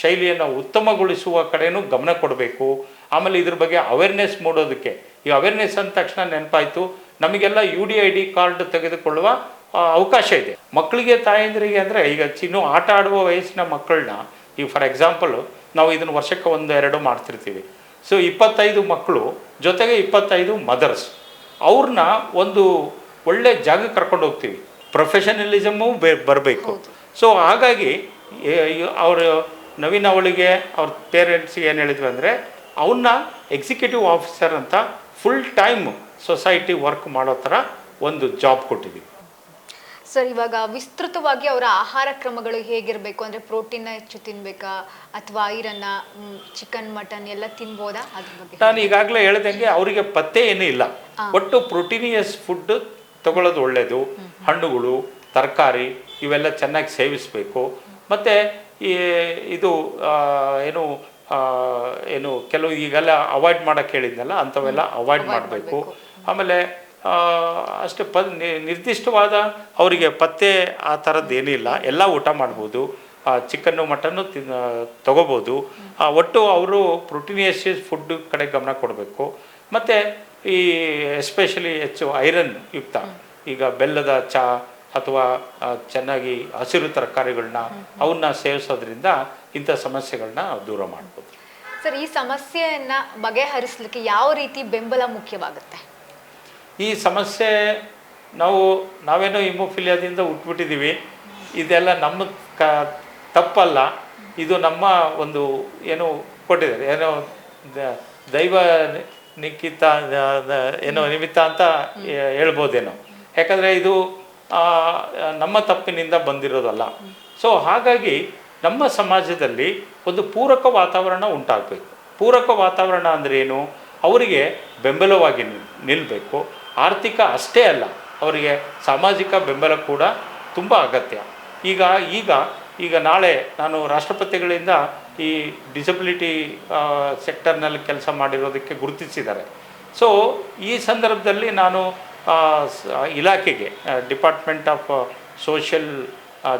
ಶೈಲಿಯನ್ನು ಉತ್ತಮಗೊಳಿಸುವ ಕಡೆನೂ ಗಮನ ಕೊಡಬೇಕು. ಆಮೇಲೆ ಇದ್ರ ಬಗ್ಗೆ ಅವೇರ್ನೆಸ್ ಮೂಡೋದಕ್ಕೆ. ಈ ಅವೇರ್ನೆಸ್ ಅಂದ ತಕ್ಷಣ ನೆನಪಾಯಿತು. ನಮಗೆಲ್ಲ U D I D card ತೆಗೆದುಕೊಳ್ಳುವ ಅವಕಾಶ ಇದೆ. ಮಕ್ಕಳಿಗೆ ತಾಯಂದಿರಿಗೆ ಅಂದರೆ ಈಗ ಚಿನ್ನು ಆಟ ಆಡುವ ವಯಸ್ಸಿನ ಮಕ್ಕಳನ್ನ ಈಗ ಫಾರ್ ಎಕ್ಸಾಂಪಲ್ ನಾವು ಇದನ್ನು ವರ್ಷಕ್ಕೆ ಒಂದು ಎರಡು ಮಾಡ್ತಿರ್ತೀವಿ. ಸೊ ಇಪ್ಪತ್ತೈದು ಮಕ್ಕಳು ಜೊತೆಗೆ ಇಪ್ಪತ್ತೈದು ಮದರ್ಸ್ ಅವ್ರನ್ನ ಒಂದು ಒಳ್ಳೆ ಜಾಗಕ್ಕೆ ಕರ್ಕೊಂಡು ಹೋಗ್ತೀವಿ. ಪ್ರೊಫೆಷನಲಿಸಮು ಬೇ ಬರಬೇಕು. ಸೊ ಹಾಗಾಗಿ ಅವರು ನವೀನ್ ಅವಳಿಗೆ ಅವ್ರ ಪೇರೆಂಟ್ಸ್ಗೆ ಏನು ಹೇಳಿದ್ವಿ ಅಂದರೆ ಅವನ್ನ ಎಕ್ಸಿಕ್ಯೂಟಿವ್ ಆಫೀಸರ್ ಅಂತ ಫುಲ್ ಟೈಮ್ ಸೊಸೈಟಿ ವರ್ಕ್ ಮಾಡೋ ಥರ ಒಂದು ಜಾಬ್ ಕೊಟ್ಟಿದ್ವಿ. ಸರ್ ಇವಾಗ ವಿಸ್ತೃತವಾಗಿ ಅವರ ಆಹಾರ ಕ್ರಮಗಳು ಹೇಗಿರಬೇಕು? ಅಂದರೆ ಪ್ರೋಟೀನ್ ಹೆಚ್ಚು ತಿನ್ಬೇಕಾ? ಅಥವಾ ಐರನ್ನ ಚಿಕನ್ ಮಟನ್ ಎಲ್ಲ ತಿನ್ಬೋದಾ? ಅದ್ರ ಬಗ್ಗೆ ನಾನು ಈಗಾಗಲೇ ಹೇಳ್ದಂಗೆ ಅವರಿಗೆ ಪತ್ತೆ ಏನೂ ಇಲ್ಲ. ಒಟ್ಟು ಪ್ರೋಟೀನಿಯಸ್ ಫುಡ್ ತಗೊಳ್ಳೋದು ಒಳ್ಳೆಯದು ಹಣ್ಣುಗಳು ತರಕಾರಿ ಇವೆಲ್ಲ ಚೆನ್ನಾಗಿ ಸೇವಿಸಬೇಕು. ಮತ್ತು ಈ ಇದು ಏನು ಏನು ಕೆಲವು ಈಗೆಲ್ಲ ಅವಾಯ್ಡ್ ಮಾಡೋಕ್ಕೆ ಹೇಳಿದ್ನಲ್ಲ ಅಂಥವೆಲ್ಲ ಅವಾಯ್ಡ್ ಮಾಡಬೇಕು. ಆಮೇಲೆ ಅಷ್ಟು ಪ ನಿರ್ದಿಷ್ಟವಾದ ಅವರಿಗೆ ಪತ್ತೆ ಆ ಥರದ್ದು ಏನಿಲ್ಲ. ಎಲ್ಲ ಊಟ ಮಾಡ್ಬೋದು. ಚಿಕನ್ನು ಮಟನ್ನು ತಿನ್ನ ತಗೋಬೋದು. ಆ, ಒಟ್ಟು ಅವರು ಪ್ರೋಟೀನಿಯಸ್ ಫುಡ್ ಕಡೆ ಗಮನ ಕೊಡಬೇಕು. ಮತ್ತು ಈ ಎಸ್ಪೆಷಲಿ ಹೆಚ್ಚು ಐರನ್ ಯುಕ್ತ. ಈಗ ಬೆಲ್ಲದ ಚಾ ಅಥವಾ ಚೆನ್ನಾಗಿ ಹಸಿರು ತರಕಾರಿಗಳನ್ನ ಅವನ್ನ ಸೇವಿಸೋದ್ರಿಂದ ಇಂಥ ಸಮಸ್ಯೆಗಳನ್ನ ದೂರ ಮಾಡ್ಬೋದು. ಸರ್ ಈ ಸಮಸ್ಯೆಯನ್ನ ಬಗೆಹರಿಸಲಿಕ್ಕೆ ಯಾವ ರೀತಿ ಬೆಂಬಲ ಮುಖ್ಯವಾಗುತ್ತೆ? ಈ ಸಮಸ್ಯೆ ನಾವು ನಾವೇನೋ ಹಿಮೋಫಿಲಿಯಾದಿಂದ ಹುಟ್ಬಿಟ್ಟಿದ್ದೀವಿ ಇದೆಲ್ಲ ನಮ್ಮ ಕ ತಪ್ಪಲ್ಲ. ಇದು ನಮ್ಮ ಒಂದು ಏನು ಕೊಟ್ಟಿದ್ದಾರೆ. ಏನೋ ದೈವ ನಿಖಿತ ಏನೋ ನಿಮಿತ್ತ ಅಂತ ಹೇಳ್ಬೋದೇನೋ. ಯಾಕಂದರೆ ಇದು ನಮ್ಮ ತಪ್ಪಿನಿಂದ ಬಂದಿರೋದಲ್ಲ. ಸೊ ಹಾಗಾಗಿ ನಮ್ಮ ಸಮಾಜದಲ್ಲಿ ಒಂದು ಪೂರಕ ವಾತಾವರಣ ಉಂಟಾಗಬೇಕು. ಪೂರಕ ವಾತಾವರಣ ಅಂದರೆ ಏನು? ಅವರಿಗೆ ಬೆಂಬಲವಾಗಿ ನಿಲ್ಲಬೇಕು ಆರ್ಥಿಕ ಅಷ್ಟೇ ಅಲ್ಲ, ಅವರಿಗೆ ಸಾಮಾಜಿಕ ಬೆಂಬಲ ಕೂಡ ತುಂಬ ಅಗತ್ಯ. ಈಗ ಈಗ ಈಗ ನಾಳೆ ನಾನು ರಾಷ್ಟ್ರಪತಿಗಳಿಂದ ಈ ಡಿಸಬಿಲಿಟಿ ಸೆಕ್ಟರ್ನಲ್ಲಿ ಕೆಲಸ ಮಾಡಿರೋದಕ್ಕೆ ಗುರುತಿಸಿದ್ದಾರೆ. ಸೊ ಈ ಸಂದರ್ಭದಲ್ಲಿ ನಾನು ಇಲಾಖೆಗೆ department of social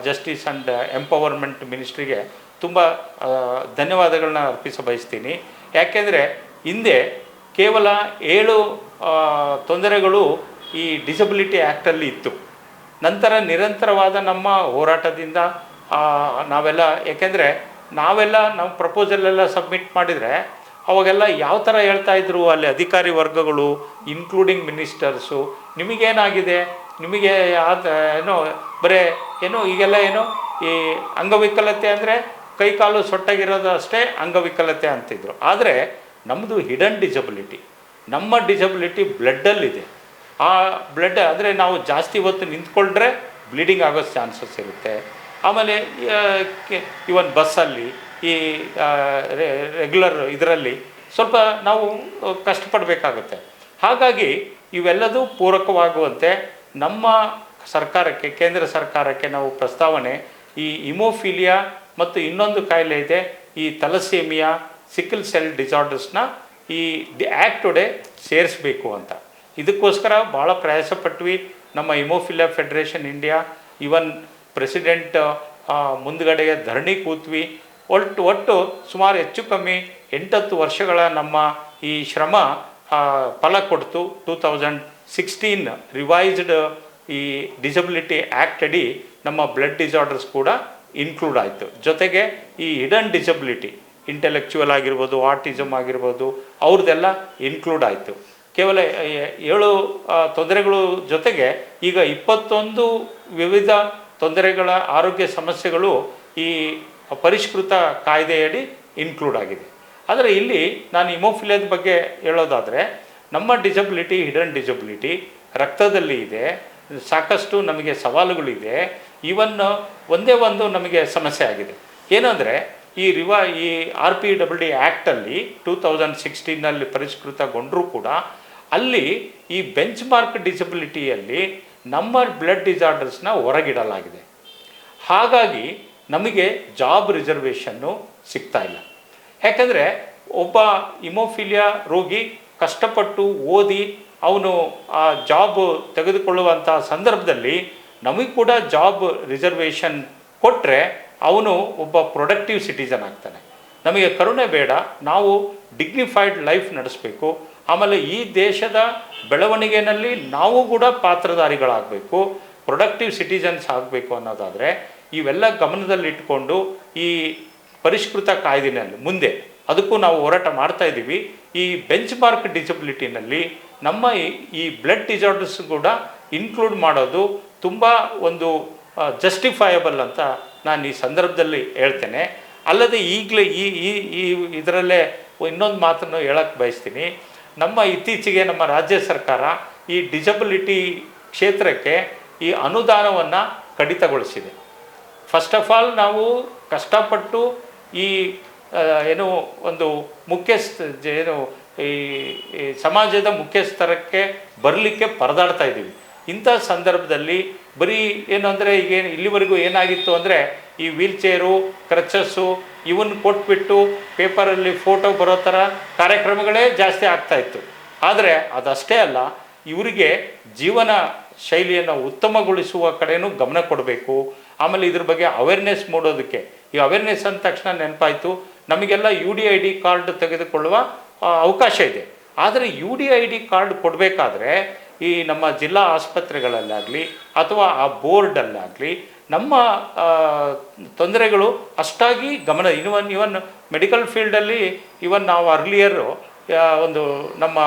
justice and empowerment ಮಿನಿಸ್ಟ್ರಿಗೆ ತುಂಬ ಧನ್ಯವಾದಗಳನ್ನ ಅರ್ಪಿಸ ಬಯಸ್ತೀನಿ ಯಾಕೆಂದರೆ ಹಿಂದೆ ಕೇವಲ ಏಳು ತೊಂದರೆಗಳು ಈ ಡಿಸಬಿಲಿಟಿ ಆ್ಯಕ್ಟಲ್ಲಿ ಇತ್ತು. ನಂತರ ನಿರಂತರವಾದ ನಮ್ಮ ಹೋರಾಟದಿಂದ ನಾವೆಲ್ಲ, ಯಾಕೆಂದರೆ ನಾವೆಲ್ಲ, ನಾವು ಪ್ರಪೋಸಲ್ ಎಲ್ಲ ಸಬ್ಮಿಟ್ ಮಾಡಿದರೆ ಅವಾಗೆಲ್ಲ ಯಾವ ಥರ ಹೇಳ್ತಾ ಇದ್ರು ಅಲ್ಲಿ ಅಧಿಕಾರಿ ವರ್ಗಗಳು ಇನ್ಕ್ಲೂಡಿಂಗ್ ಮಿನಿಸ್ಟರ್ಸು ನಿಮಗೇನಾಗಿದೆ? ನಿಮಗೆ ಆದ, ಏನೋ, ಬರೇ, ಏನು, ಈಗೆಲ್ಲ ಏನು, ಈ ಅಂಗವಿಕಲತೆ ಅಂದರೆ ಕೈಕಾಲು ಸೊಟ್ಟಾಗಿರೋದು ಅಷ್ಟೇ ಅಂಗವಿಕಲತೆ ಅಂತಿದ್ರು. ಆದರೆ ನಮ್ಮದು ಹಿಡನ್ ಡಿಸಬಿಲಿಟಿ ನಮ್ಮ ಡಿಸಬಿಲಿಟಿ ಬ್ಲಡ್ಡಲ್ಲಿದೆ. ಆ ಬ್ಲಡ್ ಅಂದರೆ ನಾವು ಜಾಸ್ತಿ ಹೊತ್ತು ನಿಂತ್ಕೊಂಡ್ರೆ ಬ್ಲೀಡಿಂಗ್ ಆಗೋ ಚಾನ್ಸಸ್ ಇರುತ್ತೆ. ಆಮೇಲೆ ಇವನ್ ಬಸ್ಸಲ್ಲಿ ಈ ರೆಗ್ಯುಲರ್ ಇದರಲ್ಲಿ ಸ್ವಲ್ಪ ನಾವು ಕಷ್ಟಪಡಬೇಕಾಗುತ್ತೆ. ಹಾಗಾಗಿ ಇವೆಲ್ಲದೂ ಪೂರಕವಾಗುವಂತೆ ನಮ್ಮ ಸರ್ಕಾರಕ್ಕೆ, ಕೇಂದ್ರ ಸರ್ಕಾರಕ್ಕೆ ನಾವು ಪ್ರಸ್ತಾವನೆ, ಈ ಇಮೋಫಿಲಿಯಾ ಮತ್ತು ಇನ್ನೊಂದು ಕಾಯಿಲೆ ಇದೆ, ಈ ತಲಸೇಮಿಯಾ ಸಿಕ್ಕಲ್ ಸೆಲ್ ಡಿಸಾರ್ಡರ್ಸ್ನ ಈ ಡಿ ಆ್ಯಕ್ಟೊಡೆ ಸೇರಿಸಬೇಕು ಅಂತ. ಇದಕ್ಕೋಸ್ಕರ ಭಾಳ ಪ್ರಯಾಸ ಪಟ್ವಿ ನಮ್ಮ ಇಮೋಫಿಲಿಯಾ ಫೆಡರೇಷನ್ ಇಂಡಿಯಾ ಇವನ್ ಪ್ರೆಸಿಡೆಂಟ್ ಮುಂದ್ಗಡೆಗೆ ಧರಣಿ ಕೂತ್ವಿ. ಒಟ್ಟು ಒಟ್ಟು ಸುಮಾರು ಹೆಚ್ಚು ಕಮ್ಮಿ ಎಂಟತ್ತು ವರ್ಷಗಳ ನಮ್ಮ ಈ ಶ್ರಮ ಫಲ ಕೊಡ್ತು. ಟೂ ತೌಸಂಡ್ ಸಿಕ್ಸ್ಟೀನ್ ರಿವೈಸ್ಡ್ ಈ ಡಿಸಬಿಲಿಟಿ ಆ್ಯಕ್ಟ್ ಅಡಿ ನಮ್ಮ ಬ್ಲಡ್ ಡಿಸಾರ್ಡರ್ಸ್ ಕೂಡ ಇನ್ಕ್ಲೂಡ್ ಆಯಿತು. ಜೊತೆಗೆ ಈ ಹಿಡನ್ ಡಿಸಬಿಲಿಟಿ ಇಂಟೆಲೆಕ್ಚುವಲ್ ಆಗಿರ್ಬೋದು ಆರ್ಟಿಸಮ್ ಆಗಿರ್ಬೋದು, ಅವ್ರದ್ದೆಲ್ಲ ಇನ್ಕ್ಲೂಡ್ ಆಯಿತು. ಕೇವಲ ಏಳು ತೊಂದರೆಗಳು ಜೊತೆಗೆ ಈಗ ಇಪ್ಪತ್ತೊಂದು ವಿವಿಧ ತೊಂದರೆಗಳ ಆರೋಗ್ಯ ಸಮಸ್ಯೆಗಳು ಈ ಪರಿಷ್ಕೃತ ಕಾಯ್ದೆಯಡಿ ಇನ್ಕ್ಲೂಡ್ ಆಗಿದೆ. ಆದರೆ ಇಲ್ಲಿ ನಾನು ಇಮೋಫಿಲಿಯಾದ ಬಗ್ಗೆ ಹೇಳೋದಾದರೆ, ನಮ್ಮ ಡಿಸಬಿಲಿಟಿ ಹಿಡನ್ ಡಿಸಬಿಲಿಟಿ ರಕ್ತದಲ್ಲಿ ಇದೆ. ಸಾಕಷ್ಟು ನಮಗೆ ಸವಾಲುಗಳಿದೆ. ಈವನ್ ಒಂದೇ ಒಂದು ನಮಗೆ ಸಮಸ್ಯೆ ಆಗಿದೆ. ಏನಂದರೆ, ಈ ರಿವಾ, ಈ ಆರ್ ಪಿ ಡಬ್ಲ್ಯೂ ಡಿ ಆ್ಯಕ್ಟಲ್ಲಿ ಟೂ ತೌಸಂಡ್ ಸಿಕ್ಸ್ಟೀನಲ್ಲಿ ಪರಿಷ್ಕೃತಗೊಂಡರೂ ಕೂಡ ಅಲ್ಲಿ ಈ ಬೆಂಚ್ ಮಾರ್ಕ್ ಡಿಸಬಿಲಿಟಿಯಲ್ಲಿ ನಮ್ಮ ಬ್ಲಡ್ ಡಿಸಾರ್ಡರ್ಸ್ನ ಹೊರಗಿಡಲಾಗಿದೆ. ಹಾಗಾಗಿ ನಮಗೆ ಜಾಬ್ ರಿಸರ್ವೇಷನ್ನು ಸಿಗ್ತಾ ಇಲ್ಲ. ಯಾಕಂದರೆ ಒಬ್ಬ ಇಮೋಫಿಲಿಯಾ ರೋಗಿ ಕಷ್ಟಪಟ್ಟು ಓದಿ ಅವನು ಆ ಜಾಬ್ ತೆಗೆದುಕೊಳ್ಳುವಂಥ ಸಂದರ್ಭದಲ್ಲಿ ನಮಗೆ ಕೂಡ ಜಾಬ್ ರಿಸರ್ವೇಷನ್ ಕೊಟ್ಟರೆ ಅವನು ಒಬ್ಬ ಪ್ರೊಡಕ್ಟಿವ್ ಸಿಟಿಸನ್ ಆಗ್ತಾನೆ. ನಮಗೆ ಕರುಣೆ ಬೇಡ, ನಾವು ಡಿಗ್ನಿಫೈಡ್ ಲೈಫ್ ನಡೆಸಬೇಕು. ಆಮೇಲೆ ಈ ದೇಶದ ಬೆಳವಣಿಗೆಯಲ್ಲಿ ನಾವು ಕೂಡ ಪಾತ್ರಧಾರಿಗಳಾಗಬೇಕು, ಪ್ರೊಡಕ್ಟಿವ್ ಸಿಟಿಸನ್ಸ್ ಆಗಬೇಕು ಅನ್ನೋದಾದರೆ ಇವೆಲ್ಲ ಗಮನದಲ್ಲಿಟ್ಟುಕೊಂಡು ಈ ಪರಿಷ್ಕೃತ ಕಾಯ್ದೆನಲ್ಲಿ ಮುಂದೆ ಅದಕ್ಕೂ ನಾವು ಹೋರಾಟ ಮಾಡ್ತಾ ಇದ್ದೀವಿ. ಈ ಬೆಂಚ್ ಮಾರ್ಕ್ ಡಿಸಬಿಲಿಟಿನಲ್ಲಿ ನಮ್ಮ ಈ- ಬ್ಲಡ್ ಡಿಸಾರ್ಡರ್ಸ್ ಕೂಡ ಇನ್ಕ್ಲೂಡ್ ಮಾಡೋದು ತುಂಬ ಒಂದು ಜಸ್ಟಿಫೈಯಬಲ್ ಅಂತ ನಾನು ಈ ಸಂದರ್ಭದಲ್ಲಿ ಹೇಳ್ತೇನೆ. ಅಲ್ಲದೆ ಈಗಲೇ ಈ ಈ ಈ ಇದರಲ್ಲೇ ಇನ್ನೊಂದು ಮಾತನ್ನು ಹೇಳಕ್ಕೆ ಬಯಸ್ತೀನಿ. ನಮ್ಮ ಇತ್ತೀಚೆಗೆ ನಮ್ಮ ರಾಜ್ಯ ಸರ್ಕಾರ ಈ ಡಿಸಬಿಲಿಟಿ ಕ್ಷೇತ್ರಕ್ಕೆ ಈ ಅನುದಾನವನ್ನು ಕಡಿತಗೊಳಿಸಿದೆ. ಫಸ್ಟ್ ಆಫ್ ಆಲ್ ನಾವು ಕಷ್ಟಪಟ್ಟು ಈ ಏನು ಒಂದು ಮುಖ್ಯಸ್ಥ ಏನು ಈ ಸಮಾಜದ ಮುಖ್ಯಸ್ಥರಕ್ಕೆ ಬರಲಿಕ್ಕೆ ಪರದಾಡ್ತಾ ಇದ್ದೀವಿ. ಇಂಥ ಸಂದರ್ಭದಲ್ಲಿ ಬರೀ ಏನು ಅಂದರೆ ಈಗೇನು ಇಲ್ಲಿವರೆಗೂ ಏನಾಗಿತ್ತು ಅಂದರೆ ಈ ವೀಲ್ ಚೇರು ಕ್ರಚಸ್ಸು ಇವನ್ನ ಕೊಟ್ಬಿಟ್ಟು ಪೇಪರಲ್ಲಿ ಫೋಟೋ ಬರೋ ಥರ ಕಾರ್ಯಕ್ರಮಗಳೇ ಜಾಸ್ತಿ ಆಗ್ತಾ ಇತ್ತು. ಆದರೆ ಅದಷ್ಟೇ ಅಲ್ಲ, ಇವರಿಗೆ ಜೀವನ ಶೈಲಿಯನ್ನು ಉತ್ತಮಗೊಳಿಸುವ ಕಡೆನೂ ಗಮನ ಕೊಡಬೇಕು. ಆಮೇಲೆ ಇದ್ರ ಬಗ್ಗೆ ಅವೇರ್ನೆಸ್ ಮೂಡೋದಕ್ಕೆ. ಈ ಅವೇರ್ನೆಸ್ ಅಂದ ತಕ್ಷಣ ನೆನಪಾಯಿತು. ನಮಗೆಲ್ಲ U D I D card ತೆಗೆದುಕೊಳ್ಳುವ ಅವಕಾಶ ಇದೆ. ಆದರೆ U D I D card ಕೊಡಬೇಕಾದ್ರೆ ಈ ನಮ್ಮ ಜಿಲ್ಲಾ ಆಸ್ಪತ್ರೆಗಳಲ್ಲಾಗಲಿ ಅಥವಾ ಆ ಬೋರ್ಡಲ್ಲಾಗಲಿ ನಮ್ಮ ತೊಂದರೆಗಳು ಅಷ್ಟಾಗಿ ಗಮನ ಇವನ್ ಇವನ್ ಮೆಡಿಕಲ್ ಫೀಲ್ಡಲ್ಲಿ ಇವನ್ ನಾವು ಅರ್ಲಿಯರು ಒಂದು ನಮ್ಮ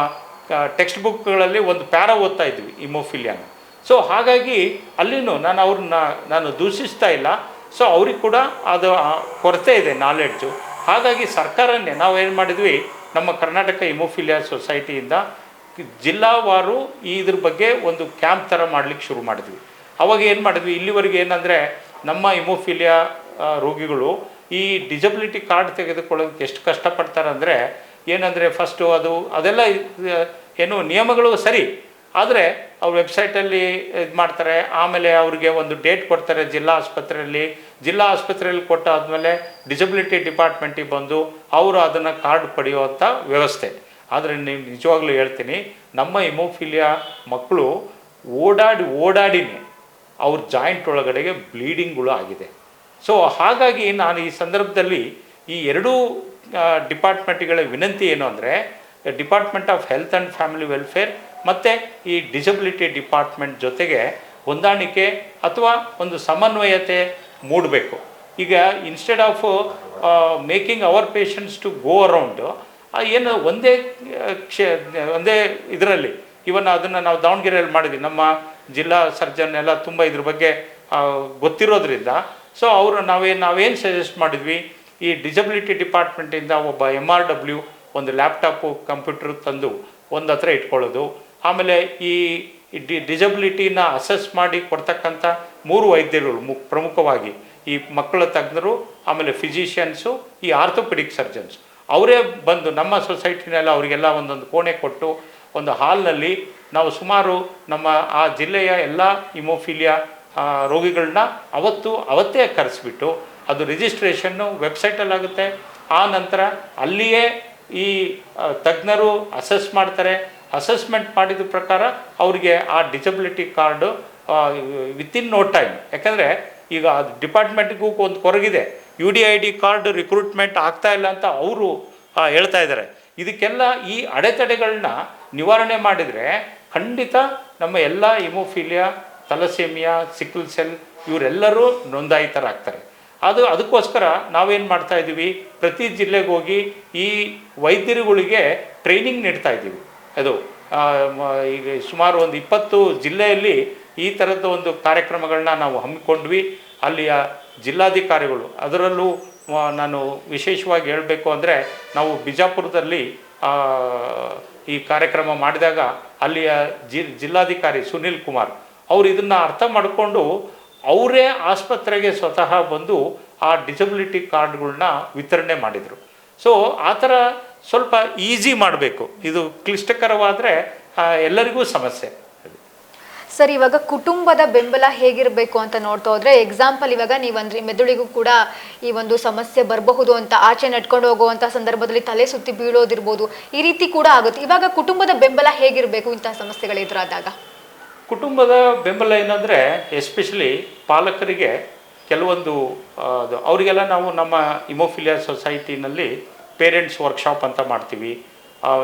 ಟೆಕ್ಸ್ಟ್ ಬುಕ್ಗಳಲ್ಲಿ ಒಂದು ಪ್ಯಾರ ಓದ್ತಾ ಇದ್ವಿ ಇಮೋಫಿಲಿಯಾನ ಸೊ ಹಾಗಾಗಿ ಅಲ್ಲಿನೂ ನಾನು ಅವ್ರನ್ನ ನಾನು ದೂಷಿಸ್ತಾ ಇಲ್ಲ. ಸೊ ಅವ್ರಿಗೆ ಕೂಡ ಅದು ಕೊರತೆ ಇದೆ ನಾಲೆಡ್ಜು ಹಾಗಾಗಿ ಸರ್ಕಾರನೇ ನಾವು ಏನು ಮಾಡಿದ್ವಿ, ನಮ್ಮ ಕರ್ನಾಟಕ ಇಮೋಫಿಲಿಯಾ ಸೊಸೈಟಿಯಿಂದ ಜಿಲ್ಲಾವಾರು ಇದ್ರ ಬಗ್ಗೆ ಒಂದು ಕ್ಯಾಂಪ್ ಥರ ಮಾಡಲಿಕ್ಕೆ ಶುರು ಮಾಡಿದ್ವಿ. ಅವಾಗ ಏನು ಮಾಡಿದ್ವಿ, ಇಲ್ಲಿವರೆಗೆ ಏನಂದರೆ ನಮ್ಮ ಇಮೋಫಿಲಿಯಾ ರೋಗಿಗಳು ಈ ಡಿಸಬಿಲಿಟಿ ಕಾರ್ಡ್ ತೆಗೆದುಕೊಳ್ಳೋದಕ್ಕೆ ಎಷ್ಟು ಕಷ್ಟಪಡ್ತಾರೆ ಅಂದರೆ ಏನಂದರೆ ಫಸ್ಟು ಅದು ಅದೆಲ್ಲ ಏನು ನಿಯಮಗಳು ಸರಿ ಆದರೆ ಅವ್ರ ವೆಬ್ಸೈಟಲ್ಲಿ ಇದು ಮಾಡ್ತಾರೆ. ಆಮೇಲೆ ಅವ್ರಿಗೆ ಒಂದು ಡೇಟ್ ಕೊಡ್ತಾರೆ ಜಿಲ್ಲಾ ಆಸ್ಪತ್ರೆಯಲ್ಲಿ. ಜಿಲ್ಲಾ ಆಸ್ಪತ್ರೆಯಲ್ಲಿ ಕೊಟ್ಟಾದಮೇಲೆ ಡಿಸಬಿಲಿಟಿ ಡಿಪಾರ್ಟ್ಮೆಂಟಿಗೆ ಬಂದು ಅವರು ಅದನ್ನು ಕಾರ್ಡ್ ಪಡೆಯುವಂಥ ವ್ಯವಸ್ಥೆ. ಆದರೆ ನೀವು ನಿಜವಾಗ್ಲೂ ಹೇಳ್ತೀನಿ, ನಮ್ಮ ಹಿಮೋಫಿಲಿಯಾ ಮಕ್ಕಳು ಓಡಾಡಿ ಓಡಾಡಿನೇ ಅವ್ರ ಜಾಯಿಂಟ್ ಒಳಗಡೆಗೆ ಬ್ಲೀಡಿಂಗ್ಗಳು ಆಗಿದೆ. ಸೊ ಹಾಗಾಗಿ ನಾನು ಈ ಸಂದರ್ಭದಲ್ಲಿ ಈ ಎರಡೂ ಡಿಪಾರ್ಟ್ಮೆಂಟ್ಗಳ ವಿನಂತಿ ಏನು ಅಂದರೆ department of health and family welfare ಮತ್ತು ಈ ಡಿಸಬಿಲಿಟಿ ಡಿಪಾರ್ಟ್ಮೆಂಟ್ ಜೊತೆಗೆ ಹೊಂದಾಣಿಕೆ ಅಥವಾ ಒಂದು ಸಮನ್ವಯತೆ ಮೂಡಬೇಕು. ಈಗ instead of making our patients to go around ಏನು ಒಂದೇ ಕ್ಷೇ, ಒಂದೇ ಇದರಲ್ಲಿ ಇವನ್ ಅದನ್ನು ನಾವು ದಾವಣಗೆರೆಯಲ್ಲಿ ಮಾಡಿದ್ವಿ, ನಮ್ಮ ಜಿಲ್ಲಾ ಸರ್ಜನ್ ಎಲ್ಲ ತುಂಬ ಇದ್ರ ಬಗ್ಗೆ ಗೊತ್ತಿರೋದ್ರಿಂದ ಸೊ ಅವರು ನಾವೇನು ನಾವೇನು ಸಜೆಸ್ಟ್ ಮಾಡಿದ್ವಿ, ಈ ಡಿಸಬಿಲಿಟಿ ಡಿಪಾರ್ಟ್ಮೆಂಟಿಂದ ಒಬ್ಬ ಎಂ ಆರ್ ಡಬ್ಲ್ಯೂ ಒಂದು ಲ್ಯಾಪ್ಟಾಪು ಕಂಪ್ಯೂಟ್ರ್ ತಂದು ಒಂದು ಹತ್ರ ಇಟ್ಕೊಳ್ಳೋದು. ಆಮೇಲೆ ಈ ಡಿ ಡಿಸಬಿಲಿಟಿನ ಅಸೆಸ್ ಮಾಡಿ ಕೊಡ್ತಕ್ಕಂಥ ಮೂರು ವೈದ್ಯರುಗಳು ಮು ಪ್ರಮುಖವಾಗಿ ಈ ಮಕ್ಕಳ ತಜ್ಞರು, ಆಮೇಲೆ ಫಿಸಿಷಿಯನ್ಸು, ಈ ಆರ್ಥೋಪೆಡಿಕ್ ಸರ್ಜನ್ಸ್. ಅವರೇ ಬಂದು ನಮ್ಮ ಸೊಸೈಟಿನೆಲ್ಲ ಅವರಿಗೆಲ್ಲ ಒಂದೊಂದು ಕೋಣೆ ಕೊಟ್ಟು ಒಂದು ಹಾಲ್ನಲ್ಲಿ ನಾವು ಸುಮಾರು ನಮ್ಮ ಆ ಜಿಲ್ಲೆಯ ಎಲ್ಲ ಇಮೋಫಿಲಿಯಾ ರೋಗಿಗಳನ್ನ ಅವತ್ತು ಅವತ್ತೇ ಕರೆಸಿಬಿಟ್ಟು ಅದು ರಿಜಿಸ್ಟ್ರೇಷನ್ನು ವೆಬ್ಸೈಟಲ್ಲಾಗುತ್ತೆ ಆ ನಂತರ ಅಲ್ಲಿಯೇ ಈ ತಜ್ಞರು ಅಸೆಸ್ ಮಾಡ್ತಾರೆ. ಅಸೆಸ್ಮೆಂಟ್ ಮಾಡಿದ ಪ್ರಕಾರ ಅವರಿಗೆ ಆ disability card within no time ಯಾಕಂದರೆ ಈಗ ಅದು ಡಿಪಾರ್ಟ್ಮೆಂಟ್ಗೂ ಒಂದು ಕೊರಗಿದೆ. U D I D card recruitment ಆಗ್ತಾ ಇಲ್ಲ ಅಂತ ಅವರು ಹೇಳ್ತಾ ಇದ್ದಾರೆ ಇದಕ್ಕೆಲ್ಲ ಈ ಅಡೆತಡೆಗಳನ್ನ ನಿವಾರಣೆ ಮಾಡಿದರೆ ಖಂಡಿತ ನಮ್ಮ ಎಲ್ಲ ಇಮೋಫಿಲಿಯಾ ತಲಸೇಮಿಯಾ ಸಿಕ್ಲ್ ಸೆಲ್ ಇವರೆಲ್ಲರೂ ನೋಂದಾಯಿತರಾಗ್ತಾರೆ. ಅದು, ಅದಕ್ಕೋಸ್ಕರ ನಾವೇನು ಮಾಡ್ತಾ ಇದ್ದೀವಿ ಪ್ರತಿ ಜಿಲ್ಲೆಗೆ ಹೋಗಿ ಈ ವೈದ್ಯರುಗಳಿಗೆ ಟ್ರೈನಿಂಗ್ ನೀಡ್ತಾ ಇದ್ದೀವಿ ಅದು ಈಗ ಸುಮಾರು ಒಂದು ಇಪ್ಪತ್ತು ಜಿಲ್ಲೆಯಲ್ಲಿ ಈ ಥರದ ಒಂದು ಕಾರ್ಯಕ್ರಮಗಳನ್ನ ನಾವು ಹಮ್ಮಿಕೊಂಡ್ವಿ. ಅಲ್ಲಿಯ ಜಿಲ್ಲಾಧಿಕಾರಿಗಳು. ಅದರಲ್ಲೂ ನಾನು ವಿಶೇಷವಾಗಿ ಹೇಳಬೇಕು ಅಂದರೆ, ನಾವು ಬಿಜಾಪುರದಲ್ಲಿ ಈ ಕಾರ್ಯಕ್ರಮ ಮಾಡಿದಾಗ ಅಲ್ಲಿಯ ಜಿಲ್ಲಾಧಿಕಾರಿ ಸುನಿಲ್ ಕುಮಾರ್, ಅವರು ಇದನ್ನು ಅರ್ಥ ಮಾಡಿಕೊಂಡು ಅವರೇ ಆಸ್ಪತ್ರೆಗೆ ಸ್ವತಃ ಬಂದು ಆ ಡಿಸಬಿಲಿಟಿ ಕಾರ್ಡ್ಗಳನ್ನ ವಿತರಣೆ ಮಾಡಿದರು. ಸೊ ಆ ಥರ ಸ್ವಲ್ಪ ಈಸಿ ಮಾಡಬೇಕು. ಇದು ಕ್ಲಿಷ್ಟಕರವಾದರೆ ಎಲ್ಲರಿಗೂ ಸಮಸ್ಯೆ. ಸರ್ ಇವಾಗ ಕುಟುಂಬದ ಬೆಂಬಲ ಹೇಗಿರಬೇಕು ಅಂತ ನೋಡ್ತಾ ಹೋದ್ರೆ ಎಕ್ಸಾಂಪಲ್ ಇವಾಗ ನೀವಂದ್ರೆ ಮೆದುಳಿಗೂ ಕೂಡ ಈ ಒಂದು ಸಮಸ್ಯೆ ಬರಬಹುದು ಅಂತ ಆಚೆ ನಡ್ಕೊಂಡು ಹೋಗುವಂಥ ಸಂದರ್ಭದಲ್ಲಿ ತಲೆ ಸುತ್ತಿ ಬೀಳೋದಿರ್ಬೋದು ಈ ರೀತಿ ಕೂಡ ಆಗುತ್ತೆ. ಇವಾಗ ಕುಟುಂಬದ ಬೆಂಬಲ ಹೇಗಿರಬೇಕು ಇಂತಹ ಸಮಸ್ಯೆಗಳು ಎದುರಾದಾಗ? ಕುಟುಂಬದ ಬೆಂಬಲ ಏನಂದರೆ ಎಸ್ಪೆಷಲಿ ಪಾಲಕರಿಗೆ ಕೆಲವೊಂದು ಅವರಿಗೆಲ್ಲ ನಾವು ನಮ್ಮ ಇಮೋಫಿಲಿಯಾ ಸೊಸೈಟಿನಲ್ಲಿ ಪೇರೆಂಟ್ಸ್ ವರ್ಕ್ಶಾಪ್ ಅಂತ ಮಾಡ್ತೀವಿ.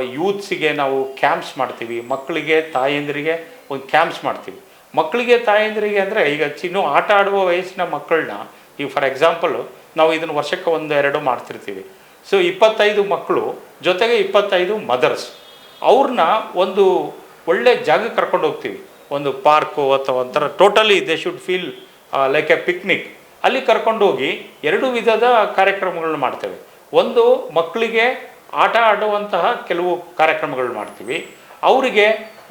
ಯೂತ್ಸಿಗೆ ನಾವು ಕ್ಯಾಂಪ್ಸ್ ಮಾಡ್ತೀವಿ. ಮಕ್ಕಳಿಗೆ, ತಾಯಂದಿರಿಗೆ ಒಂದು ಕ್ಯಾಂಪ್ಸ್ ಮಾಡ್ತೀವಿ. ಮಕ್ಕಳಿಗೆ, ತಾಯಂದಿರಿಗೆ ಅಂದರೆ ಈಗ ಚಿನ್ನು ಆಟ ಆಡುವ ವಯಸ್ಸಿನ ಮಕ್ಕಳನ್ನ, ಈಗ ಫಾರ್ ಎಕ್ಸಾಂಪಲ್ ನಾವು ಇದನ್ನು ವರ್ಷಕ್ಕೆ ಒಂದು ಎರಡು ಮಾಡ್ತಿರ್ತೀವಿ. ಸೊ, ಇಪ್ಪತ್ತೈದು ಮಕ್ಕಳು, ಜೊತೆಗೆ ಇಪ್ಪತ್ತೈದು ಮದರ್ಸ್. ಅವ್ರನ್ನ ಒಂದು ಒಳ್ಳೆ ಜಾಗಕ್ಕೆ ಕರ್ಕೊಂಡು ಹೋಗ್ತೀವಿ. ಒಂದು ಪಾರ್ಕು ಅಥವಾ ಒಂಥರ, totally they should feel like a picnic ಅಲ್ಲಿ ಕರ್ಕೊಂಡು ಹೋಗಿ ಎರಡು ವಿಧದ ಕಾರ್ಯಕ್ರಮಗಳನ್ನು ಮಾಡ್ತೇವೆ. ಒಂದು ಮಕ್ಕಳಿಗೆ ಆಟ ಆಡುವಂತಹ ಕೆಲವು ಕಾರ್ಯಕ್ರಮಗಳನ್ನು ಮಾಡ್ತೀವಿ. ಅವರಿಗೆ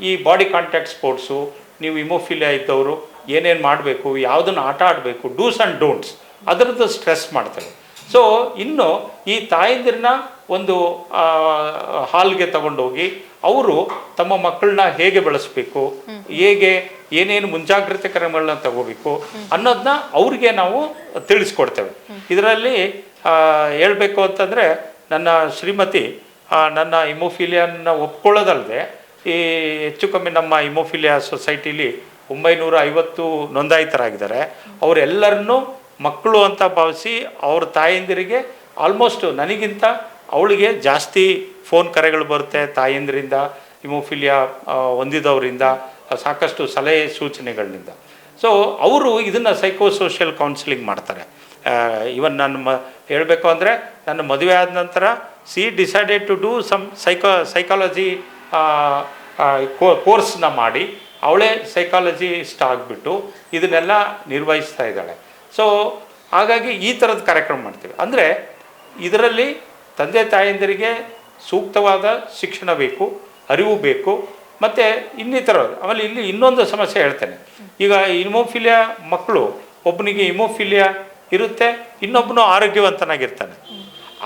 ಈ ಬಾಡಿ ಕಾಂಟ್ಯಾಕ್ಟ್ ಸ್ಪೋರ್ಟ್ಸು ನೀವು ಇಮೋಫಿಲಿಯಾ ಇದ್ದವರು ಏನೇನು ಮಾಡಬೇಕು ಯಾವುದನ್ನು ಆಟ ಆಡಬೇಕು ಡೂಸ್ ಆ್ಯಂಡ್ ಡೋಂಟ್ಸ್ ಅದರದ್ದು ಸ್ಟ್ರೆಸ್ ಮಾಡ್ತೇವೆ. ಸೊ ಇನ್ನು ಈ ತಾಯಂದಿರನ್ನ ಒಂದು ಹಾಲ್ಗೆ ತಗೊಂಡೋಗಿ ಅವರು ತಮ್ಮ ಮಕ್ಕಳನ್ನ ಹೇಗೆ ಬೆಳೆಸ್ಬೇಕು ಹೇಗೆ ಏನೇನು ಮುಂಜಾಗ್ರತೆ ಕ್ರಮಗಳನ್ನ ತಗೋಬೇಕು ಅನ್ನೋದನ್ನ ಅವ್ರಿಗೆ ನಾವು ತಿಳಿಸ್ಕೊಡ್ತೇವೆ. ಇದರಲ್ಲಿ ಹೇಳಬೇಕು ಅಂತಂದರೆ ನನ್ನ ಶ್ರೀಮತಿ ನನ್ನ ಇಮೋಫಿಲಿಯನ್ನ ಒಪ್ಕೊಳ್ಳೋದಲ್ಲದೆ ಈ ಹೆಚ್ಚು ಕಮ್ಮಿ ನಮ್ಮ ಇಮೋಫಿಲಿಯಾ ಸೊಸೈಟಿಲಿ ಒಂಬೈನೂರ ಐವತ್ತು ನೋಂದಾಯಿತರಾಗಿದ್ದಾರೆ. ಅವರೆಲ್ಲರನ್ನೂ ಮಕ್ಕಳು ಅಂತ ಭಾವಿಸಿ ಅವ್ರ ತಾಯಂದಿರಿಗೆ ಆಲ್ಮೋಸ್ಟ್ ನನಗಿಂತ ಅವಳಿಗೆ ಜಾಸ್ತಿ ಫೋನ್ ಕರೆಗಳು ಬರುತ್ತೆ ತಾಯಂದಿರಿಂದ ಇಮೋಫಿಲಿಯಾ ಹೊಂದಿದವರಿಂದ. ಸಾಕಷ್ಟು ಸಲಹೆ ಸೂಚನೆಗಳಿಂದ. ಸೊ ಅವರು ಇದನ್ನು ಸೈಕೋ ಸೋಷಿಯಲ್ ಕೌನ್ಸಿಲಿಂಗ್ ಮಾಡ್ತಾರೆ ಇವನ್ ನಾನು ಮ, ಹೇಳಬೇಕು ಅಂದರೆ ನನ್ನ ಮದುವೆ ಆದ ನಂತರ she decided to do some psycho psychology ಕೋರ್ಸ್ನ ಮಾಡಿ ಅವಳೇ ಸೈಕಾಲಜಿಸ್ಟ್ ಆಗಿಬಿಟ್ಟು ಇದನ್ನೆಲ್ಲ ನಿರ್ವಹಿಸ್ತಾ ಇದ್ದಾಳೆ. ಸೊ ಹಾಗಾಗಿ ಈ ಥರದ ಕಾರ್ಯಕ್ರಮ ಮಾಡ್ತೀವಿ. ಅಂದರೆ ಇದರಲ್ಲಿ ತಂದೆ ತಾಯಂದಿರಿಗೆ ಸೂಕ್ತವಾದ ಶಿಕ್ಷಣ ಬೇಕು, ಅರಿವು ಬೇಕು ಮತ್ತು ಇನ್ನಿತರ ಆಮೇಲೆ ಇಲ್ಲಿ ಇನ್ನೊಂದು ಸಮಸ್ಯೆ ಹೇಳ್ತೇನೆ. ಈಗ ಇಮೋಫಿಲಿಯಾ ಮಕ್ಕಳು, ಒಬ್ಬನಿಗೆ ಇಮೋಫಿಲಿಯಾ ಇರುತ್ತೆ, ಇನ್ನೊಬ್ಬನು ಆರೋಗ್ಯವಂತನಾಗಿರ್ತಾನೆ.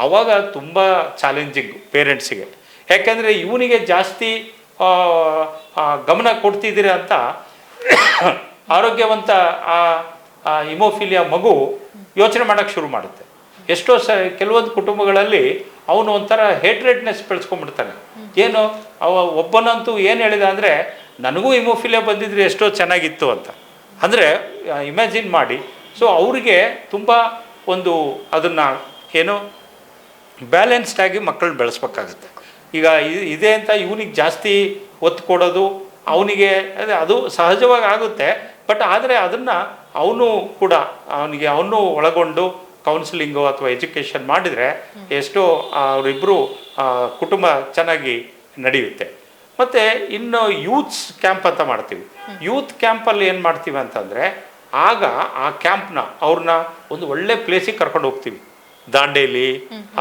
ಆವಾಗ ತುಂಬ ಚಾಲೆಂಜಿಂಗ್ ಪೇರೆಂಟ್ಸಿಗೆ. ಯಾಕೆಂದರೆ ಇವನಿಗೆ ಜಾಸ್ತಿ ಗಮನ ಕೊಡ್ತಿದ್ದೀರಿ ಅಂತ ಆರೋಗ್ಯವಂತ ಆ ಇಮೋಫಿಲಿಯಾ ಮಗು ಯೋಚನೆ ಮಾಡೋಕ್ಕೆ ಶುರು ಮಾಡುತ್ತೆ. ಎಷ್ಟೋ ಸ, ಕೆಲವೊಂದು ಕುಟುಂಬಗಳಲ್ಲಿ ಅವನು ಒಂಥರ ಹೇಟ್ರೆಡ್ನೆಸ್ ಬೆಳೆಸ್ಕೊಂಡ್ಬಿಡ್ತಾನೆ. ಏನು? ಅವ ಒಬ್ಬನಂತೂ ಏನು ಹೇಳಿದ ಅಂದರೆ, ನನಗೂ ಇಮೋಫಿಲಿಯಾ ಬಂದಿದ್ರೆ ಎಷ್ಟೋ ಚೆನ್ನಾಗಿತ್ತು ಅಂತ. ಅಂದರೆ ಇಮ್ಯಾಜಿನ್ ಮಾಡಿ. ಸೊ ಅವರಿಗೆ ತುಂಬ ಒಂದು ಅದನ್ನು ಏನು ಬ್ಯಾಲೆನ್ಸ್ಡ್ ಆಗಿ ಮಕ್ಕಳನ್ನ ಬೆಳೆಸ್ಬೇಕಾಗುತ್ತೆ. ಈಗ ಇದೆ ಅಂತ ಇವನಿಗೆ ಜಾಸ್ತಿ ಒತ್ತು ಕೊಡೋದು, ಅವನಿಗೆ ಅದು ಸಹಜವಾಗಿ ಆಗುತ್ತೆ. ಬಟ್ ಆದರೆ ಅದನ್ನು ಅವನು ಕೂಡ, ಅವನಿಗೆ, ಅವನು ಒಳಗೊಂಡು ಕೌನ್ಸಿಲಿಂಗು ಅಥವಾ ಎಜುಕೇಷನ್ ಮಾಡಿದರೆ ಎಷ್ಟೋ ಅವರಿಬ್ಬರು ಕುಟುಂಬ ಚೆನ್ನಾಗಿ ನಡೆಯುತ್ತೆ. ಮತ್ತು ಇನ್ನು ಯೂತ್ಸ್ ಕ್ಯಾಂಪ್ ಅಂತ ಮಾಡ್ತೀವಿ. ಯೂತ್ ಕ್ಯಾಂಪಲ್ಲಿ ಏನು ಮಾಡ್ತೀವಿ ಅಂತಂದರೆ, ಆಗ ಆ ಕ್ಯಾಂಪ್ನ ಅವ್ರನ್ನ ಒಂದು ಒಳ್ಳೆ ಪ್ಲೇಸಿಗೆ ಕರ್ಕೊಂಡು ಹೋಗ್ತೀವಿ. ದಾಂಡೇಲಿ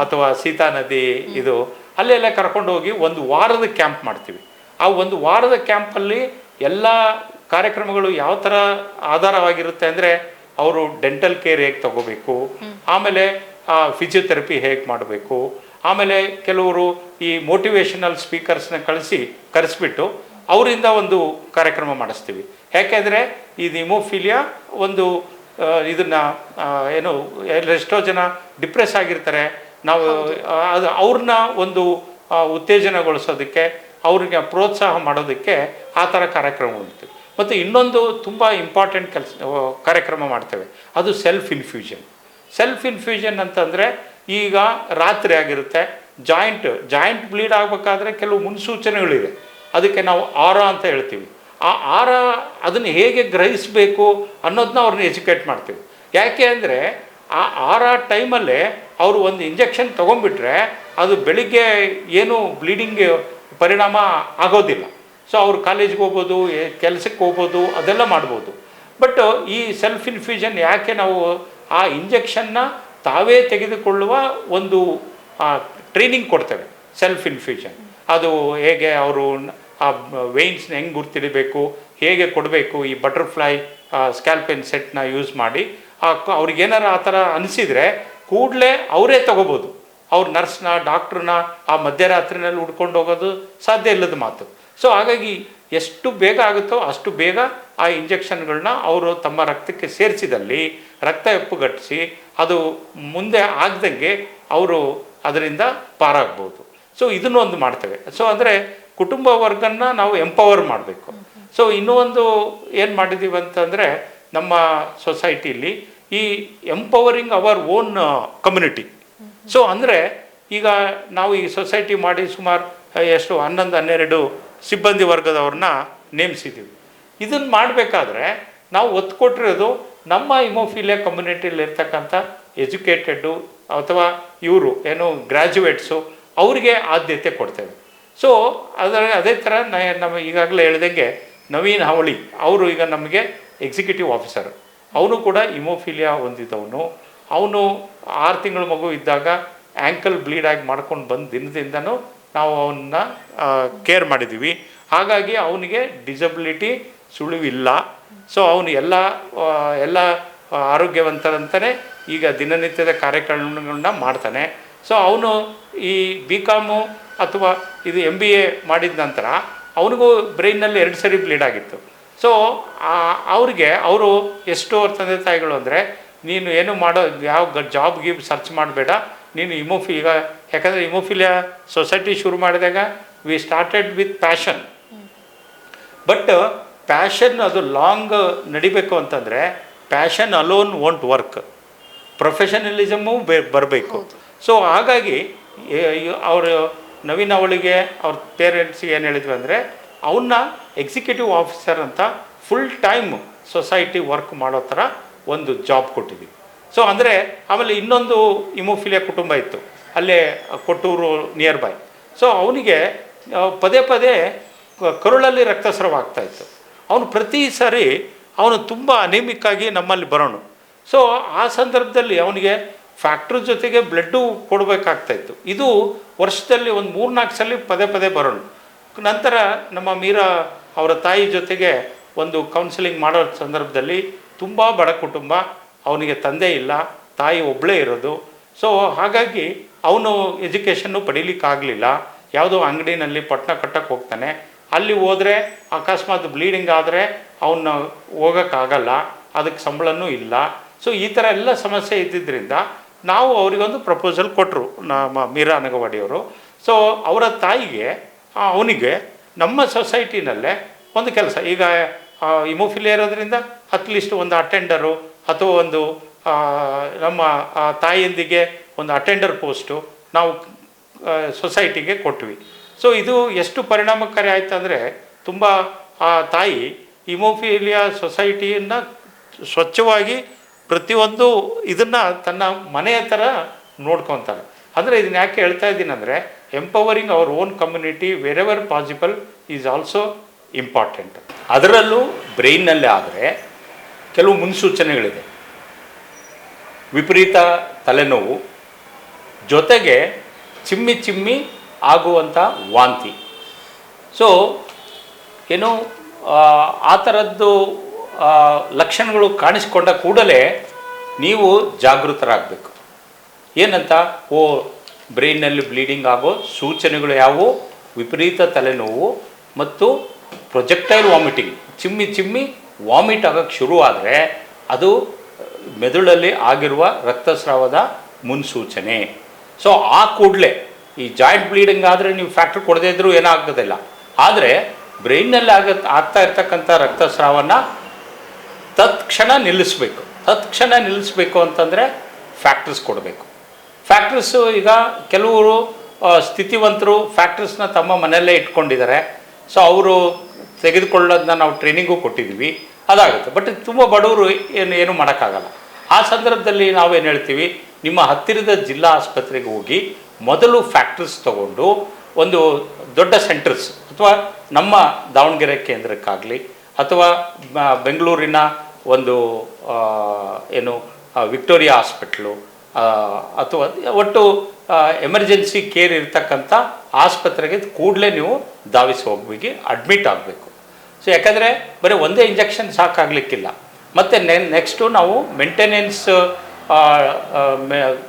ಅಥವಾ ಸೀತಾ ನದಿ ಇದು, ಅಲ್ಲೆಲ್ಲ ಕರ್ಕೊಂಡು ಹೋಗಿ ಒಂದು ವಾರದ ಕ್ಯಾಂಪ್ ಮಾಡ್ತೀವಿ. ಆ ಒಂದು ವಾರದ ಕ್ಯಾಂಪಲ್ಲಿ ಎಲ್ಲ ಕಾರ್ಯಕ್ರಮಗಳು ಯಾವ ಥರ ಆಧಾರವಾಗಿರುತ್ತೆ ಅಂದರೆ ಅವರು ಡೆಂಟಲ್ ಕೇರ್ ಹೇಗೆ ತಗೋಬೇಕು? ಆಮೇಲೆ ಫಿಸಿಯೋಥೆರಪಿ ಹೇಗೆ ಮಾಡಬೇಕು? ಆಮೇಲೆ ಕೆಲವರು ಈ ಮೋಟಿವೇಶನಲ್ ಸ್ಪೀಕರ್ಸ್ನ ಕಳಿಸಿ ಕರೆಸ್ಬಿಟ್ಟು ಅವರಿಂದ ಒಂದು ಕಾರ್ಯಕ್ರಮ ಮಾಡಿಸ್ತೀವಿ. ಯಾಕೆಂದರೆ ಈ ನಿಮೋಫಿಲಿಯಾ ಒಂದು ಇದನ್ನು ಏನು ಎಷ್ಟೋ ಜನ ಡಿಪ್ರೆಸ್ ಆಗಿರ್ತಾರೆ. ನಾವು ಅದು ಅವ್ರನ್ನ ಒಂದು ಉತ್ತೇಜನಗೊಳಿಸೋದಕ್ಕೆ ಅವ್ರಿಗೆ ಪ್ರೋತ್ಸಾಹ ಮಾಡೋದಕ್ಕೆ ಆ ಥರ ಕಾರ್ಯಕ್ರಮ ಮಾಡ್ತೀವಿ. ಮತ್ತು ಇನ್ನೊಂದು ತುಂಬ ಇಂಪಾರ್ಟೆಂಟ್ ಕೆಲಸ ಕಾರ್ಯಕ್ರಮ ಮಾಡ್ತೇವೆ. ಅದು ಸೆಲ್ಫ್ ಇನ್ಫ್ಯೂಷನ್ ಸೆಲ್ಫ್ ಇನ್ಫ್ಯೂಷನ್ ಅಂತಂದರೆ ಈಗ ರಾತ್ರಿ ಆಗಿರುತ್ತೆ ಜಾಯಿಂಟ್ ಜಾಯಿಂಟ್ ಬ್ಲೀಡ್ ಆಗಬೇಕಾದ್ರೆ ಕೆಲವು ಮುನ್ಸೂಚನೆಗಳಿವೆ ಅದಕ್ಕೆ ನಾವು ಆರ ಅಂತ ಹೇಳ್ತೀವಿ. ಆ ಆರ ಅದನ್ನು ಹೇಗೆ ಗ್ರಹಿಸಬೇಕು ಅನ್ನೋದನ್ನ ಅವ್ರನ್ನ ಎಜುಕೇಟ್ ಮಾಡ್ತೀವಿ. ಯಾಕೆ ಅಂದರೆ ಆ ಆರ ಟೈಮಲ್ಲೇ ಅವರು ಒಂದು ಇಂಜೆಕ್ಷನ್ ತೊಗೊಂಡ್ಬಿಟ್ರೆ ಅದು ಬೆಳಿಗ್ಗೆ ಏನು ಬ್ಲೀಡಿಂಗ್ ಪರಿಣಾಮ ಆಗೋದಿಲ್ಲ. ಸೊ ಅವ್ರು ಕಾಲೇಜ್ಗೆ ಹೋಗ್ಬೋದು ಕೆಲಸಕ್ಕೆ ಹೋಗ್ಬೋದು, ಅದೆಲ್ಲ ಮಾಡ್ಬೋದು. ಬಟ್ ಈ ಸೆಲ್ಫ್ ಇನ್ಫ್ಯೂಷನ್ ಯಾಕೆ ನಾವು ಆ ಇಂಜೆಕ್ಷನ್ನ ತಾವೇ ತೆಗೆದುಕೊಳ್ಳುವ ಒಂದು ಟ್ರೈನಿಂಗ್ ಕೊಡ್ತೇವೆ ಸೆಲ್ಫ್ ಇನ್ಫ್ಯೂಷನ್ ಅದು ಹೇಗೆ ಅವರು ಆ ವೆಯ್ನ್ಸ್ನ ಹೆಂಗೆ ಗುರ್ತಿಡಬೇಕು, ಹೇಗೆ ಕೊಡಬೇಕು ಈ ಬಟರ್ಫ್ಲೈ ಸ್ಕ್ಯಾಲ್ಪೆನ್ ಸೆಟ್ನ ಯೂಸ್ ಮಾಡಿ, ಆ ಅವ್ರಿಗೇನಾರ ಆ ಥರ ಅನಿಸಿದರೆ ಕೂಡಲೇ ಅವರೇ ತಗೋಬೋದು. ಅವ್ರ ನರ್ಸ್ನ ಡಾಕ್ಟ್ರನ್ನ ಆ ಮಧ್ಯರಾತ್ರಿನಲ್ಲಿ ಹುಡ್ಕೊಂಡು ಹೋಗೋದು ಸಾಧ್ಯ ಇಲ್ಲದ ಮಾತು. ಸೊ ಹಾಗಾಗಿ ಎಷ್ಟು ಬೇಗ ಆಗುತ್ತೋ ಅಷ್ಟು ಬೇಗ ಆ ಇಂಜೆಕ್ಷನ್ಗಳನ್ನ ಅವರು ತಮ್ಮ ರಕ್ತಕ್ಕೆ ಸೇರಿಸಿದಲ್ಲಿ ರಕ್ತ ಎಪ್ಪುಗಟ್ಟಿಸಿ ಅದು ಮುಂದೆ ಆಗದಂಗೆ ಅವರು ಅದರಿಂದ ಪಾರಾಗ್ಬೋದು. ಸೊ ಇದನ್ನು ಒಂದು ಮಾಡ್ತೇವೆ. ಸೊ ಅಂದರೆ ಕುಟುಂಬ ವರ್ಗನ್ನ ನಾವು ಎಂಪವರ್ ಮಾಡಬೇಕು. ಸೊ ಇನ್ನೂ ಒಂದು ಏನು ಮಾಡಿದ್ದೀವಿ ಅಂತಂದರೆ ನಮ್ಮ ಸೊಸೈಟಿಲಿ ಈ empowering our own community so ಅಂದರೆ ಈಗ ನಾವು ಈ ಸೊಸೈಟಿ ಮಾಡಿ ಸುಮಾರು ಎಷ್ಟು ಹನ್ನೊಂದು, ಹನ್ನೆರಡು ಸಿಬ್ಬಂದಿ ವರ್ಗದವ್ರನ್ನ ನೇಮಿಸಿದ್ದೀವಿ. ಇದನ್ನು ಮಾಡಬೇಕಾದ್ರೆ ನಾವು ಒತ್ತು ಕೊಟ್ಟಿರೋದು ನಮ್ಮ ಇಮೋಫಿಲಿಯಾ ಕಮ್ಯುನಿಟಿಯಲ್ಲಿ ಇರ್ತಕ್ಕಂಥ ಎಜುಕೇಟೆಡ್ಡು ಅಥವಾ ಇವರು ಏನು ಗ್ರ್ಯಾಜುಯೇಟ್ಸು ಅವರಿಗೆ ಆದ್ಯತೆ ಕೊಡ್ತೇವೆ. ಸೊ, ಅದರ ಅದೇ ಥರ ನಮ್ಮ ಈಗಾಗಲೇ ಹೇಳ್ದಂಗೆ ನವೀನ್ ಹಾವಳಿ, ಅವರು ಈಗ ನಮಗೆ ಎಕ್ಸಿಕ್ಯೂಟಿವ್ ಆಫೀಸರ್. ಅವನು ಕೂಡ ಇಮೋಫಿಲಿಯಾ ಹೊಂದಿದ್ದವನು ಅವನು ಆರು ತಿಂಗಳ ಮಗು ಇದ್ದಾಗ ಆ್ಯಂಕಲ್ ಬ್ಲೀಡಾಗಿ ಮಾಡ್ಕೊಂಡು ಬಂದ ದಿನದಿಂದನೂ ನಾವು ಅವನ್ನ ಕೇರ್ ಮಾಡಿದ್ದೀವಿ ಹಾಗಾಗಿ ಅವನಿಗೆ ಡಿಸಬಿಲಿಟಿ ಸುಳಿವಿಲ್ಲ. ಸೊ ಅವನು ಎಲ್ಲ ಎಲ್ಲ ಆರೋಗ್ಯವಂತರಂತಲೇ ಈಗ ದಿನನಿತ್ಯದ ಕಾರ್ಯಕ್ರಮಗಳನ್ನ ಮಾಡ್ತಾನೆ. ಸೊ ಅವನು ಈ ಬಿ ಕಾಮು ಅಥವಾ ಇದು ಎಂ ಬಿ ಎ ಮಾಡಿದ ನಂತರ ಅವನಿಗೂ ಬ್ರೈನಲ್ಲಿ ಎರಡು ಸರಿ ಬ್ಲೀಡ್ ಆಗಿತ್ತು. ಸೊ ಅವ್ರಿಗೆ ಅವರು ಎಷ್ಟು ಅವ್ರ ತಂದೆ ತಾಯಿಗಳು ಅಂದರೆ, ನೀನು ಏನು ಮಾಡೋ, ಯಾವ ಜಾಬ್ ಗೀಬ್ ಸರ್ಚ್ ಮಾಡಬೇಡ ನೀನು ಇಮೋಫಿ ಈಗ ಯಾಕಂದರೆ ಇಮೋಫಿಲಿಯಾ ಸೊಸೈಟಿ ಶುರು ಮಾಡಿದಾಗ we started with passion but passion ಅದು ಲಾಂಗ್ ನಡಿಬೇಕು ಅಂತಂದರೆ passion alone won't work professionalism ಬೇ ಬರಬೇಕು. ಸೊ ಹಾಗಾಗಿ ಅವರು ನವೀನ್ ಅವಳಿಗೆ ಅವ್ರ ಪೇರೆಂಟ್ಸಿಗೆ ಏನು ಹೇಳಿದ್ವಿ ಅಂದರೆ ಅವನ್ನ ಎಕ್ಸಿಕ್ಯೂಟಿವ್ ಆಫೀಸರ್ ಅಂತ ಫುಲ್ ಟೈಮ್ ಸೊಸೈಟಿ ವರ್ಕ್ ಮಾಡೋ ಥರ ಒಂದು ಜಾಬ್ ಕೊಟ್ಟಿದ್ದೀವಿ ಸೊ ಅಂದರೆ ಆಮೇಲೆ ಇನ್ನೊಂದು ಇಮೋಫಿಲಿಯಾ ಕುಟುಂಬ ಇತ್ತು. ಅಲ್ಲೇ ಕೊಟ್ಟೂರು ನಿಯರ್ ಬೈ ಸೊ ಅವನಿಗೆ ಪದೇ ಪದೇ ಕರುಳಲ್ಲಿ ರಕ್ತಸ್ರಾವ ಆಗ್ತಾಯಿತ್ತು ಅವನು ಪ್ರತಿ ಸಾರಿ ಅವನು ತುಂಬ ಅನೇಮಿಕ್ಕಾಗಿ ನಮ್ಮಲ್ಲಿ ಬರೋಣ ಸೊ ಆ ಸಂದರ್ಭದಲ್ಲಿ ಅವನಿಗೆ ಫ್ಯಾಕ್ಟ್ರಿ ಜೊತೆಗೆ ಬ್ಲಡ್ಡು ಕೊಡಬೇಕಾಗ್ತಾಯಿತ್ತು ಇದು ವರ್ಷದಲ್ಲಿ ಒಂದು ಮೂರ್ನಾಲ್ಕು ಸಲ ಪದೇ ಪದೇ ಬರೋಣ ನಂತರ ನಮ್ಮ ಮೀರಾ ಅವರ ತಾಯಿ ಜೊತೆಗೆ ಒಂದು ಕೌನ್ಸಿಲಿಂಗ್ ಮಾಡೋ ಸಂದರ್ಭದಲ್ಲಿ ತುಂಬ ಬಡ ಕುಟುಂಬ ಅವನಿಗೆ ತಂದೆ ಇಲ್ಲ, ತಾಯಿ ಒಬ್ಬಳೇ ಇರೋದು. ಸೊ ಹಾಗಾಗಿ ಅವನು ಎಜುಕೇಷನ್ನು ಪಡೀಲಿಕ್ಕಾಗಲಿಲ್ಲ. ಯಾವುದೋ ಅಂಗಡಿನಲ್ಲಿ ಪಟ್ಟಣ ಕಟ್ಟಕ್ಕೆ ಹೋಗ್ತಾನೆ. ಅಲ್ಲಿ ಹೋದರೆ ಅಕಸ್ಮಾತ್ ಬ್ಲೀಡಿಂಗ್ ಆದರೆ ಅವನ್ನ ಹೋಗೋಕ್ಕಾಗಲ್ಲ, ಅದಕ್ಕೆ ಸಂಬಳನೂ ಇಲ್ಲ. ಸೊ ಈ ಥರ ಎಲ್ಲ ಸಮಸ್ಯೆ ಇದ್ದಿದ್ದರಿಂದ ನಾವು ಅವರಿಗೊಂದು ಪ್ರಪೋಸಲ್ ಕೊಟ್ಟರು ನಮ್ಮ ಮೀರಾ ಅನಗವಾಡಿಯವರು ಸೊ ಅವರ ತಾಯಿಗೆ ಅವನಿಗೆ ನಮ್ಮ ಸೊಸೈಟಿನಲ್ಲೇ ಒಂದು ಕೆಲಸ. ಈಗ ಇಮೋಫಿಲಿಯಾ ಇರೋದ್ರಿಂದ ಅಟ್ಲೀಸ್ಟ್ ಒಂದು ಅಟೆಂಡರು ಅಥವಾ ಒಂದು ನಮ್ಮ ತಾಯಿಯೊಂದಿಗೆ ಒಂದು ಅಟೆಂಡರ್ ಪೋಸ್ಟು ನಾವು ಸೊಸೈಟಿಗೆ ಕೊಟ್ವಿ. ಸೊ ಇದು ಎಷ್ಟು ಪರಿಣಾಮಕಾರಿ ಆಯ್ತು ಅಂದರೆ, ತುಂಬ, ಆ, ತಾಯಿ ಇಮೋಫಿಲಿಯಾ ಸೊಸೈಟಿಯನ್ನು ಸ್ವಚ್ಛವಾಗಿ ಪ್ರತಿಯೊಂದು ಇದನ್ನು ತನ್ನ ಮನೆಯ ಥರ ನೋಡ್ಕೊತಾರೆ ಅಂದರೆ ಇದನ್ನ ಯಾಕೆ ಹೇಳ್ತಾ ಇದ್ದೀನಿ ಅಂದರೆ empowering our own community wherever possible is also important ಅದರಲ್ಲೂ ಬ್ರೈನ್ನಲ್ಲೇ ಆದರೆ ಕೆಲವು ಮುನ್ಸೂಚನೆಗಳಿದೆ. ವಿಪರೀತ ತಲೆನೋವು ಜೊತೆಗೆ ಚಿಮ್ಮಿ ಚಿಮ್ಮಿ ಆಗುವಂಥ ವಾಂತಿ. ಸೊ ಏನು ಆ, ಥರದ್ದು ಲಕ್ಷಣಗಳು ಕಾಣಿಸ್ಕೊಂಡ ಕೂಡಲೇ ನೀವು ಜಾಗೃತರಾಗಬೇಕು. ಏನಂತ? ಓ ಬ್ರೈನಲ್ಲಿ ಬ್ಲೀಡಿಂಗ್ ಆಗೋ ಸೂಚನೆಗಳು ಯಾವುವು? ವಿಪರೀತ ತಲೆನೋವು ಮತ್ತು ಪ್ರೊಜೆಕ್ಟೈಲ್ ವಾಮಿಟಿಂಗ್. ಚಿಮ್ಮಿ ಚಿಮ್ಮಿ ವಾಮಿಟ್ ಆಗೋಕ್ಕೆ ಶುರು ಆದರೆ ಅದು ಮೆದುಳಲ್ಲಿ ಆಗಿರುವ ರಕ್ತಸ್ರಾವದ ಮುನ್ಸೂಚನೆ. ಸೊ ಆ ಕೂಡಲೇ ಈ ಜಾಯಿಂಟ್ ಬ್ಲೀಡಿಂಗ್ ಆದರೆ ನೀವು ಫ್ಯಾಕ್ಟ್ರಿ ಕೊಡದೇ ಇದ್ರೂ ಏನಾಗೋದಿಲ್ಲ ಆದರೆ ಬ್ರೈನ್ನಲ್ಲಿ ಆಗ, ಆಗ್ತಾ ಇರ್ತಕ್ಕಂಥ ರಕ್ತಸ್ರಾವನ ತತ್ಕ್ಷಣ ನಿಲ್ಲಿಸಬೇಕು. ತತ್ಕ್ಷಣ ನಿಲ್ಲಿಸಬೇಕು ಅಂತಂದರೆ ಫ್ಯಾಕ್ಟ್ರೀಸ್ ಕೊಡಬೇಕು. ಫ್ಯಾಕ್ಟ್ರಿಸು ಈಗ ಕೆಲವರು ಸ್ಥಿತಿವಂತರು ಫ್ಯಾಕ್ಟ್ರಿಸ್ನ ತಮ್ಮ ಮನೆಯಲ್ಲೇ ಇಟ್ಕೊಂಡಿದ್ದಾರೆ. ಸೊ ಅವರು ತೆಗೆದುಕೊಳ್ಳೋದನ್ನ ನಾವು ಟ್ರೈನಿಂಗು ಕೊಟ್ಟಿದ್ದೀವಿ. ಅದಾಗುತ್ತೆ. ಬಟ್ ತುಂಬ ಬಡವರು ಏನು ಏನು ಮಾಡೋಕ್ಕಾಗಲ್ಲ. ಆ ಸಂದರ್ಭದಲ್ಲಿ ನಾವೇನು ಹೇಳ್ತೀವಿ? ನಿಮ್ಮ ಹತ್ತಿರದ ಜಿಲ್ಲಾ ಆಸ್ಪತ್ರೆಗೆ ಹೋಗಿ ಮೊದಲು ಫ್ಯಾಕ್ಟ್ರೀಸ್ ತಗೊಂಡು ಒಂದು ದೊಡ್ಡ ಸೆಂಟರ್ಸ್ ಅಥವಾ ನಮ್ಮ ದಾವಣಗೆರೆ ಕೇಂದ್ರಕ್ಕಾಗಲಿ ಅಥವಾ ಬೆಂಗಳೂರಿನ ಒಂದು ಏನು ವಿಕ್ಟೋರಿಯಾ ಹಾಸ್ಪಿಟ್ಲು ಅಥವಾ ಒಟ್ಟು ಎಮರ್ಜೆನ್ಸಿ ಕೇರ್ ಇರ್ತಕ್ಕಂಥ ಆಸ್ಪತ್ರೆಗೆ ಕೂಡಲೇ ನೀವು ಧಾವಿಸಿ ಹೋಗ್ಬೇಕು ಅಡ್ಮಿಟ್ ಆಗಬೇಕು. ಸೊ ಯಾಕಂದರೆ ಬರೀ ಒಂದೇ ಇಂಜೆಕ್ಷನ್ ಸಾಕಾಗಲಿಕ್ಕಿಲ್ಲ. ಮತ್ತು ನೆ ನೆಕ್ಸ್ಟು ನಾವು ಮೇಂಟೆನೆನ್ಸ್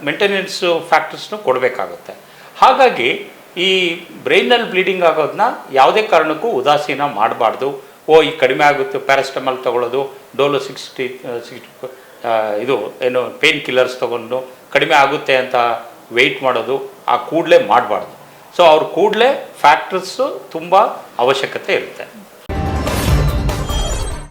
ಮೇಂಟೆನೆನ್ಸ್ ಫ್ಯಾಕ್ಟರ್ಸ್ನು ಕೊಡಬೇಕಾಗುತ್ತೆ. ಹಾಗಾಗಿ ಈ ಬ್ರೈನಲ್ಲಿ ಬ್ಲೀಡಿಂಗ್ ಆಗೋದನ್ನ ಯಾವುದೇ ಕಾರಣಕ್ಕೂ ಉದಾಸೀನ ಮಾಡಬಾರ್ದು. ಓ, ಈ ಕಡಿಮೆ ಆಗುತ್ತೆ ಪ್ಯಾರಾಸ್ಟಮಾಲ್ ತೊಗೊಳ್ಳೋದು, ಡೋಲೋ ಸಿಕ್ಸ್ಟಿ ಸಿಕ್ಸ್ಟಿ ಇದು, ಏನು ಪೇನ್ ಕಿಲ್ಲರ್ಸ್ ತೊಗೊಂಡು ಕಡಿಮೆ ಆಗುತ್ತೆ ಅಂತ ವೆಯ್ಟ್ ಮಾಡೋದು, ಆ ಕೂಡಲೇ ಮಾಡಬಾರ್ದು. ಸೊ ಅವ್ರ ಕೂಡಲೇ ಫ್ಯಾಕ್ಟರ್ಸು ತುಂಬ ಅವಶ್ಯಕತೆ ಇರುತ್ತೆ.